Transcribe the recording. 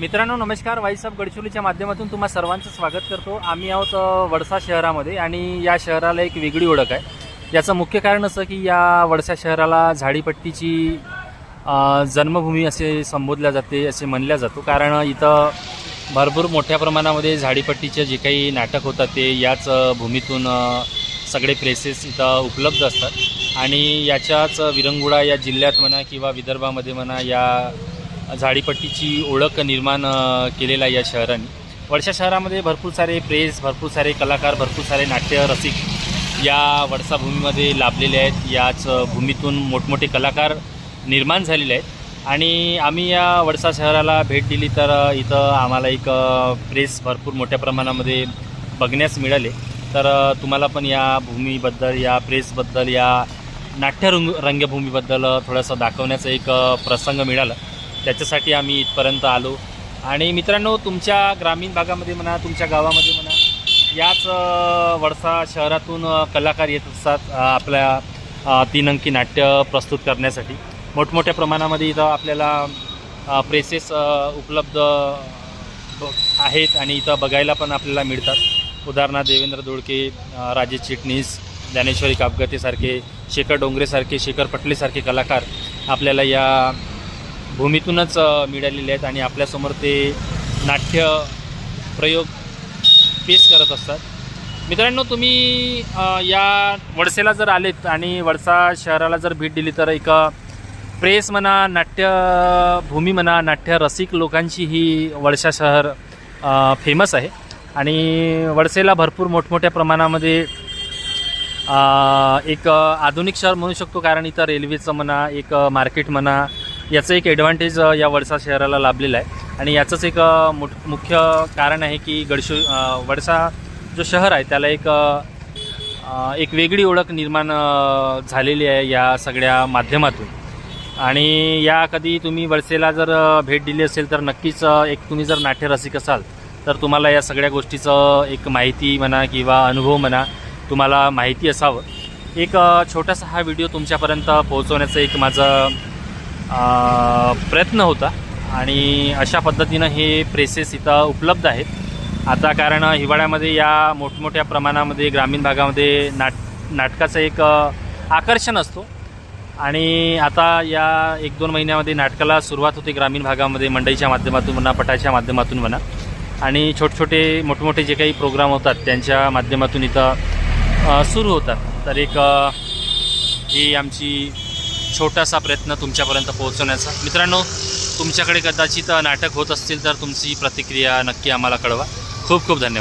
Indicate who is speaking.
Speaker 1: मित्रांनो नमस्कार. वाईसाहेब गडचिरोलीच्या माध्यमातून तुम्हा सर्वांचं स्वागत करतो. आम्ही आहोत वडसा शहरामध्ये आणि या शहराला एक वेगळी ओळख आहे. याचं मुख्य कारण असं की या वडसा शहराला झाडीपट्टीची जन्मभूमी असे संबोधल्या जाते असे म्हणल्या जातो. कारण इथं भरपूर मोठ्या प्रमाणामध्ये झाडीपट्टीचे जे काही नाटक होतात ते याच भूमीतून सगळे प्लेसेस इथं उपलब्ध असतात. आणि याच्याच विरंगुळा या जिल्ह्यात म्हणा किंवा विदर्भामध्ये म्हणा या झाडीपट्टीची ओळख निर्माण केलेला आहे या शहराने. वडसा शहरामध्ये भरपूर सारे प्रेस भरपूर सारे कलाकार भरपूर सारे नाट्य रसिक या वडसा भूमीमध्ये लाभलेले आहेत. याच भूमीतून मोठमोठे कलाकार निर्माण झालेले आहेत. आणि आम्ही या वडसा शहराला भेट दिली तर इथं आम्हाला एक प्रेस भरपूर मोठ्या प्रमाणामध्ये बघण्यास मिळाले. तर तुम्हाला पण या भूमीबद्दल या प्रेसबद्दल या नाट्यरंग रंगभूमीबद्दल थोडंसं दाखवण्याचा एक प्रसंग मिळाला. त्याच्यासाठी आम्ही इथपर्यंत आलो. आणि मित्रांनो तुमच्या ग्रामीण भागामध्ये म्हणा तुमच्या गावामध्ये म्हणा याच अ, वडसा शहरातून कलाकार येत असतात आपल्या तीन अंकी नाट्य प्रस्तुत करण्यासाठी. मोठमोठ्या प्रमाणामध्ये इथं आपल्याला प्रेसेस उपलब्ध ब- आहेत आणि इथं बघायला पण आपल्याला मिळतात. उदाहरणार्थ देवेंद्र दोडके राजेश चिटणीस ज्ञानेश्वरी कापगतेसारखे शेखर डोंगरेसारखे शेखर पटलेसारखे कलाकार आपल्याला या भूमीतूनच मिळालेले आहेत आणि आपल्यासमोर ते नाट्य प्रयोग पेश करत असतात. मित्रांनो तुम्ही या वडसेला जर आलेत आणि वडसा शहराला जर भेट दिली तर एक प्रेस म्हणा नाट्य भूमी म्हणा नाट्य रसिक लोकांची ही वडसा शहर फेमस आहे. आणि वडसेला भरपूर मोठमोठ्या प्रमाणामध्ये एक आधुनिक शहर म्हणू शकतो कारण इथं रेल्वेचं म्हणा एक मार्केट म्हणा याचं एक ॲडव्हान्टेज या वडसा शहराला लाभलेलं आहे. आणि याचंच एक मोठ मुख्य कारण आहे की गडशो वडसा जो शहर आहे त्याला एक एक वेगळी ओळख निर्माण झालेली आहे या सगळ्या माध्यमातून. आणि या कधी तुम्ही वळसेला जर भेट दिली असेल तर नक्कीच एक तुम्ही जर नाट्यरसिक असाल तर तुम्हाला या सगळ्या गोष्टीचं एक माहिती म्हणा किंवा अनुभव म्हणा तुम्हाला माहिती असावं. एक छोटासा हा व्हिडिओ तुमच्यापर्यंत पोहोचवण्याचं एक माझं प्रयत्न होता आणि अशा पद्धतीनं हे प्रेसेस इथं उपलब्ध आहेत. आता कारण हिवाळ्यामध्ये या मोठमोठ्या प्रमाणामध्ये ग्रामीण भागामध्ये नाट नाटकाचं एक आकर्षण असतो. आणि आता या एक दोन महिन्यामध्ये नाटकाला सुरुवात होते ग्रामीण भागामध्ये मंडईच्या माध्यमातून म्हणा पटाच्या माध्यमातून म्हणा. आणि छोटे छोटे मोठमोठे जे काही प्रोग्राम होतात त्यांच्या माध्यमातून इथं सुरू होतात. तर एक ही आमची छोटासा प्रयत्न तुमच्यापर्यंत पोहोचवण्याचा. मित्रांनो तुमच्याकडे कदाचित नाटक होत असतील तर तुमची प्रतिक्रिया नक्की आम्हाला कळवा. खूप खूप धन्यवाद.